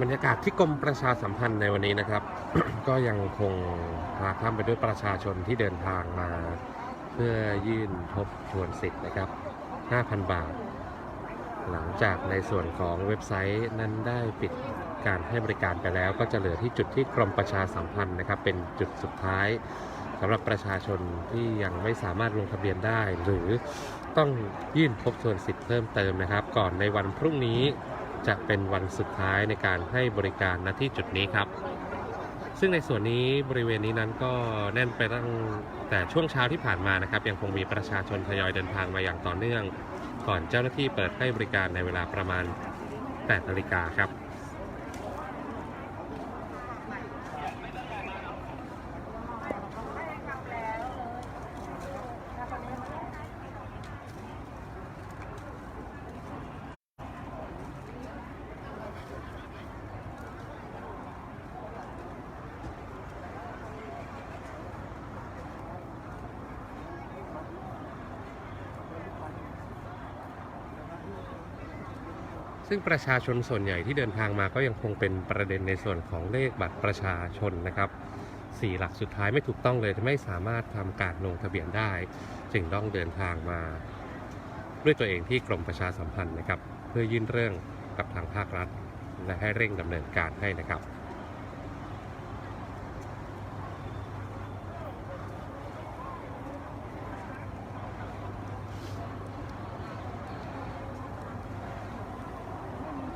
บรรยากาศที่กรมประชาสัมพันธ์ในวันนี้นะครับ ก็ยังคงพาข้ามไปด้วยประชาชนที่เดินทางมา เพื่อยื่นทบทวนสิทธิ์นะครับ 5,000 บาท หลังจากในส่วนของเว็บไซต์นั้นได้ปิดการให้บริการไปแล้ว ก็จะเหลือที่จุดที่กรมประชาสัมพันธ์นะครับ เป็นจุดสุดท้ายสำหรับประชาชนที่ยังไม่สามารถลงทะเบียนได้ หรือต้องยื่นทบทวนสิทธิ์เพิ่มเติมนะครับ ก่อนในวันพรุ่งนี้ จะเป็นวันสุดท้ายในการให้บริการณที่จุดนี้ครับ ซึ่งในส่วนนี้บริเวณนี้นั้นก็แน่นไปตั้งแต่ช่วงเช้าที่ผ่านมานะครับ ยังคงมีประชาชนทยอยเดินทางมาอย่างต่อเนื่อง ก่อนเจ้าหน้าที่เปิดให้บริการในเวลาประมาณ8นาฬิกาครับ ซึ่งประชาชนส่วนใหญ่ที่เดินทางมาก็ยังคงเป็นประเด็นในส่วนของเลขบัตรประชาชนนะครับสี่หลักสุดท้ายไม่ถูกต้องเลยไม่สามารถทำการลงทะเบียนได้ จึงต้องเดินทางมา ด้วยตัวเองที่กรมประชาสัมพันธ์นะครับ เพื่อยื่นเรื่องกับทางภาครัฐ และให้เร่งดำเนินการให้นะครับ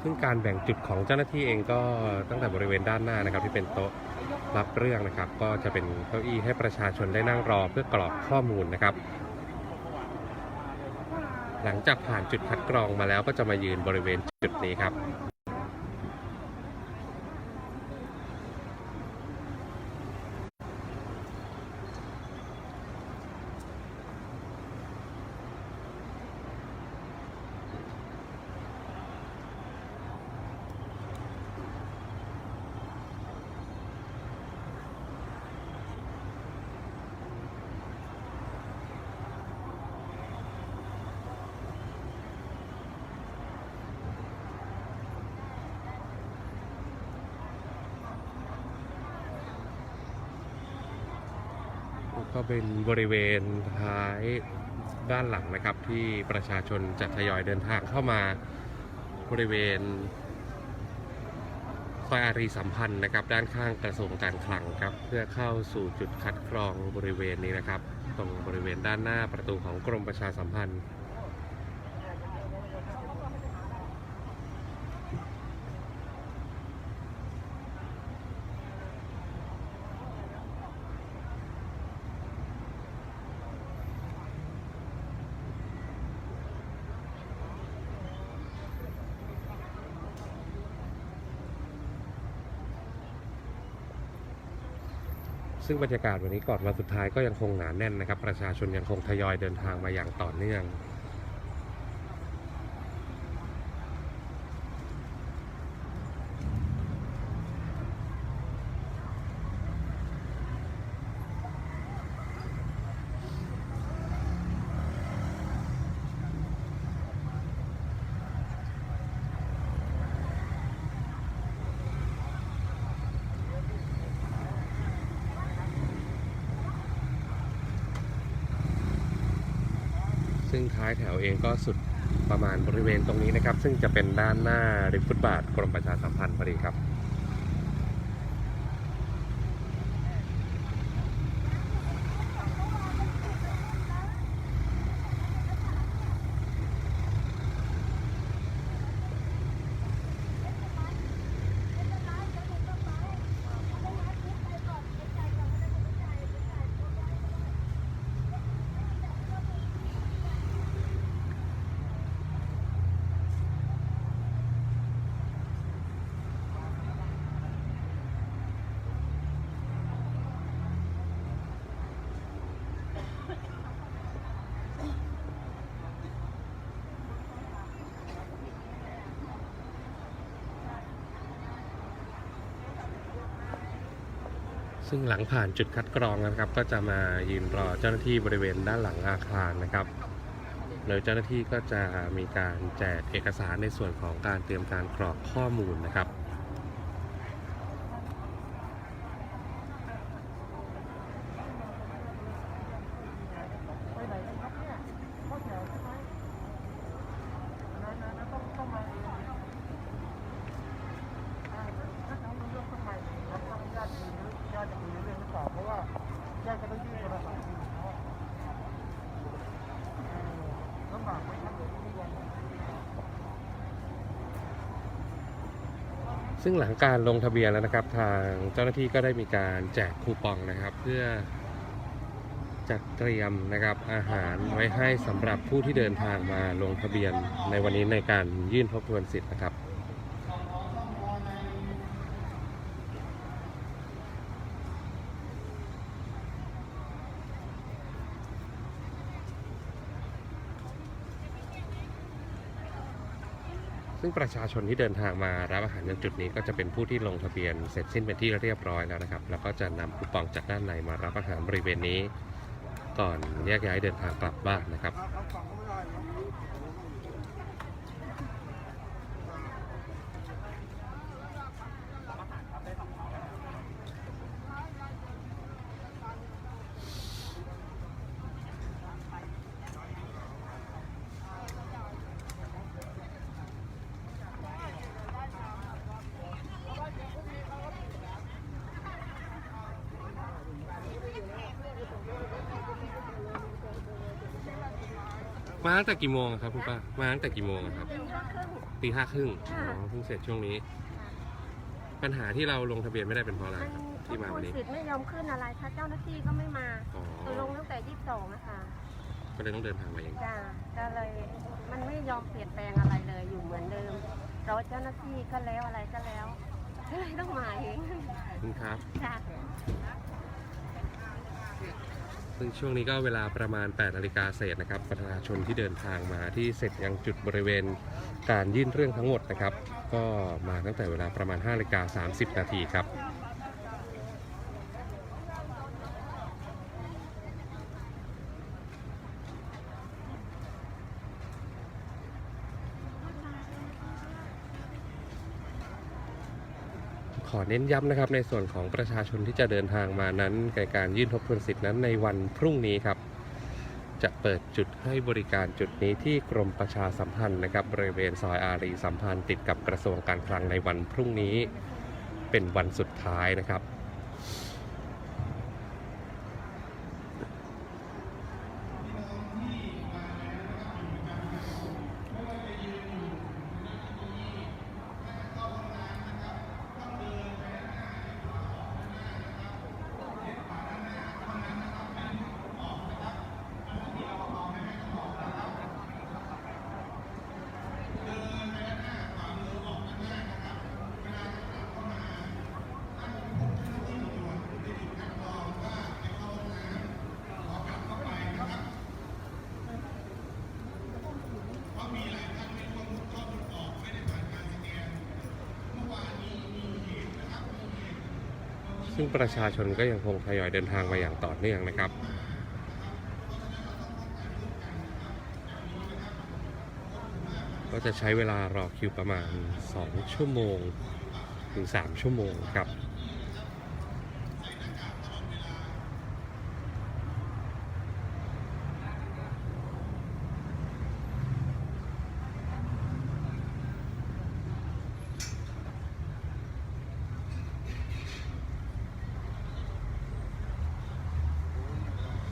ซึ่งการแบ่งจุดของเจ้าหน้าที่เองก็ตั้งแต่บริเวณด้านหน้านะครับ ที่เป็นโต๊ะรับเรื่องนะครับ ก็จะเป็นเก้าอี้ให้ประชาชนได้นั่งรอเพื่อกรอกข้อมูลนะครับ หลังจากผ่านจุดคัดกรองมาแล้วก็จะมายืนบริเวณจุดนี้ครับ ก็เป็นบริเวณท้ายด้านหลังนะครับ ที่ประชาชนจะทยอยเดินทางเข้ามาบริเวณซอยอารีสัมพันธ์นะครับ ด้านข้างกระทรวงการคลังครับ เพื่อเข้าสู่จุดคัดกรองบริเวณนี้นะครับ ตรงบริเวณด้านหน้าประตูของกรมประชาสัมพันธ์ ซึ่งบรรยากาศวันนี้ก่อนวันสุดท้ายก็ยังคงหนาแน่นนะครับ ประชาชนยังคงทยอยเดินทางมาอย่างต่อเนื่อง ท้ายแถวเองก็สุดประมาณบริเวณตรงนี้นะครับ ซึ่งจะเป็นด้านหน้าริมฟุตบาทกรมประชาสัมพันธ์พอดีครับ ซึ่งหลังผ่านจุดคัดกรองนะครับ ก็จะมายืนรอเจ้าหน้าที่บริเวณด้านหลังอาคารนะครับโดยเจ้าหน้าที่ก็จะมีการแจกเอกสารในส่วนของการเตรียมการกรอกข้อมูลนะครับ ซึ่งหลังการลงทะเบียนแล้วนะครับ ทางเจ้าหน้าที่ก็ได้มีการแจกคูปองนะครับ เพื่อจัดเตรียมนะครับอาหารไว้ให้สำหรับผู้ที่เดินทางมาลงทะเบียนในวันนี้ในการยื่นทบทวนสิทธิ์นะครับ ซึ่งประชาชนที่เดินทางมารับอาหารยังจุดนี้ก็จะเป็นผู้ที่ลงทะเบียนเสร็จสิ้นเป็นที่เรียบร้อยแล้วนะครับ แล้วก็จะนำคูปองจากด้านในมารับอาหารบริเวณนี้ ก่อนแยกย้ายเดินทางกลับบ้านนะครับ มาตั้งแต่กี่โมงอะครับคุณป้ามาตั้งแต่กี่โมงอะครับตีห้าครึ่ง ตีห้าครึ่งค่ะอ๋อเพิ่งเสร็จช่วงนี้ ปัญหาที่เราลงทะเบียนไม่ได้เป็นเพราะอะไรมันครับทที่บมาทววันนนี้ สิทธิ์ไม่ยอมขึ้นอะไรถ้าเจ้าหน้าที่ก็ไม่มาอ๋อตัวลงตั้งแต่ยี่สิบสองนะคะก็เลยต้องเดินทางมาเองจ้าก็เลยมันไม่ยอมเปลี่ยนแปลงอะไรเลยอยู่เหมือนเดิมรอเจ้าหน้าที่ก็แล้วอะไรก็แล้วก็เลยต้องมาเอง ขอบคุณครับ จ้า ซึ่งช่วงนี้ก็เวลาประมาณ8นาฬิกาเศษนะครับ ประชาชนที่เดินทางมาที่เสร็จยังจุดบริเวณการยื่นเรื่องทั้งหมดนะครับ ก็มาตั้งแต่เวลาประมาณ5นาฬิกา30 นาทีครับ อเน้นย้ำนะครับในส่วนของประชาชนที่จะเดินทางมานั้นในการยื่นทบทวนสิทธินั้นในวันพรุ่งนี้ครับ จะเปิดจุดให้บริการจุดนี้ที่กรมประชาสัมพันธ์นะครับบริเวณซอยอารีสัมพันธ์ติดกับกระทรวงการคลังในวันพรุ่งนี้ เป็นวันสุดท้ายนะครับ ซึ่งประชาชนก็ยังคงทยอยเดินทางมาอย่างต่อเนื่องนะครับก็จะใช้เวลารอคิวประมาณ 2 ชั่วโมง ถึง 3 ชั่วโมงครับ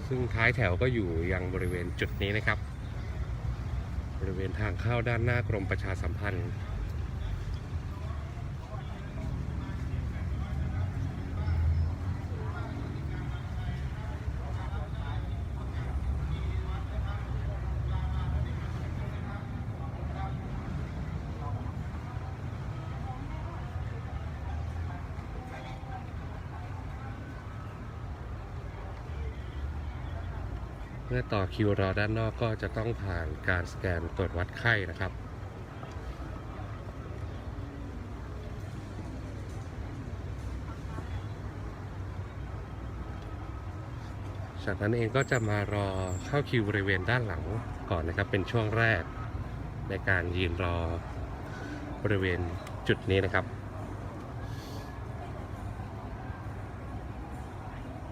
ซึ่งท้ายแถวก็อยู่ยังบริเวณจุดนี้นะครับ บริเวณทางเข้าด้านหน้ากรมประชาสัมพันธ์ มื่อต่อคิวรอด้านนอกก็จะต้องผ่านการสแกนตรวจวัดไข้นะครับจากนั้นเองก็จะมารอเข้าคิวบริเวณด้านหลังก่อนนะครับ เป็นช่วงแรกในการยืนรอบริเวณจุดนี้นะครับ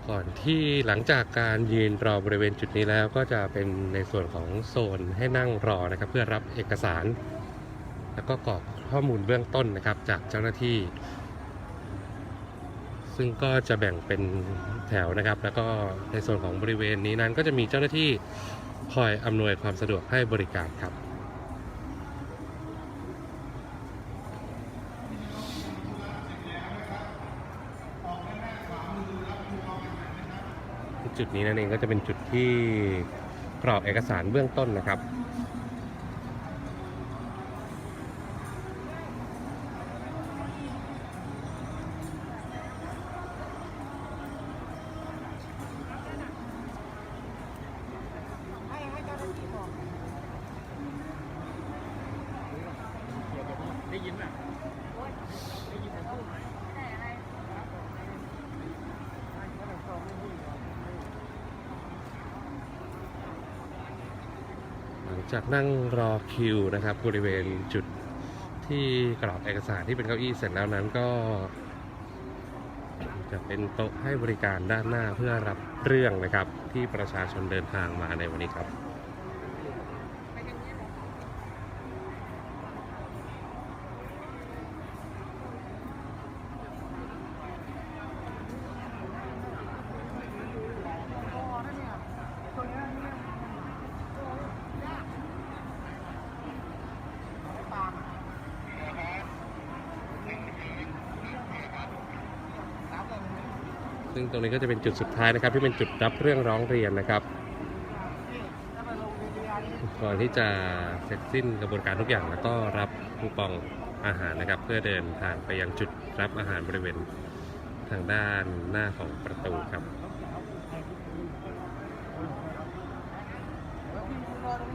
ก่อนที่หลังจากการยืนรอบริเวณจุดนี้แล้วก็จะเป็นในส่วนของโซนให้นั่งรอนะครับ เพื่อรับเอกสาร แล้วก็กรอกข้อมูลเบื้องต้นนะครับ จากเจ้าหน้าที่ ซึ่งก็จะแบ่งเป็นแถวนะครับ แล้วก็ในส่วนของบริเวณนี้นั้นก็จะมีเจ้าหน้าที่คอยอำนวยความสะดวกให้บริการครับ จุดนี้นั่นเองก็จะเป็นจุดที่กรอกเอกสารเบื้องต้นนะครับ ได้ยินป่ะได้ยินแต่พูดไหม หลัง จากนั่งรอคิวนะครับบริเวณจุดที่กรอกเอกสารที่เป็นเก้าอี้เสร็จแล้วนั้นก็ จะเป็นโต๊ะให้บริการด้านหน้าเพื่อรับเรื่องนะครับที่ประชาชนเดินทางมาในวันนี้ครับ ซึ่งตรงนี้ก็จะเป็นจุดสุดท้ายนะครับ ที่เป็นจุดรับเรื่องร้องเรียนนะครับก่อนที่จะเสร็จสิ้นกระบวนการทุกอย่างแล้วก็รับคูปองอาหารนะครับ เพื่อเดินทางไปยังจุดรับอาหารบริเวณทางด้านหน้าของประตูครับ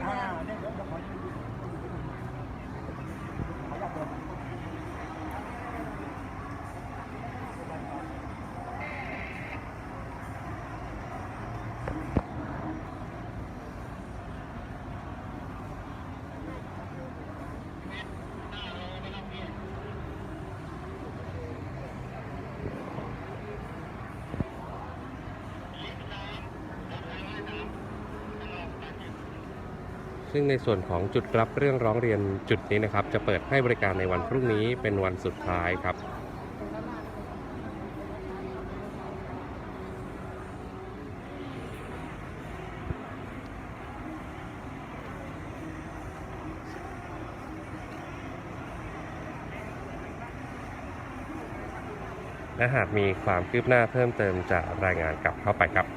อ่าเนี่ยเดี๋ยวเดี๋ยวขอยืนขออยากเดิน ซึ่งในส่วนของจุดรับเรื่องร้องเรียนจุดนี้นะครับ จะเปิดให้บริการในวันพรุ่งนี้เป็นวันสุดท้ายครับและหากมีความคืบหน้าเพิ่มเติมจะรายงานกลับเข้าไปครับ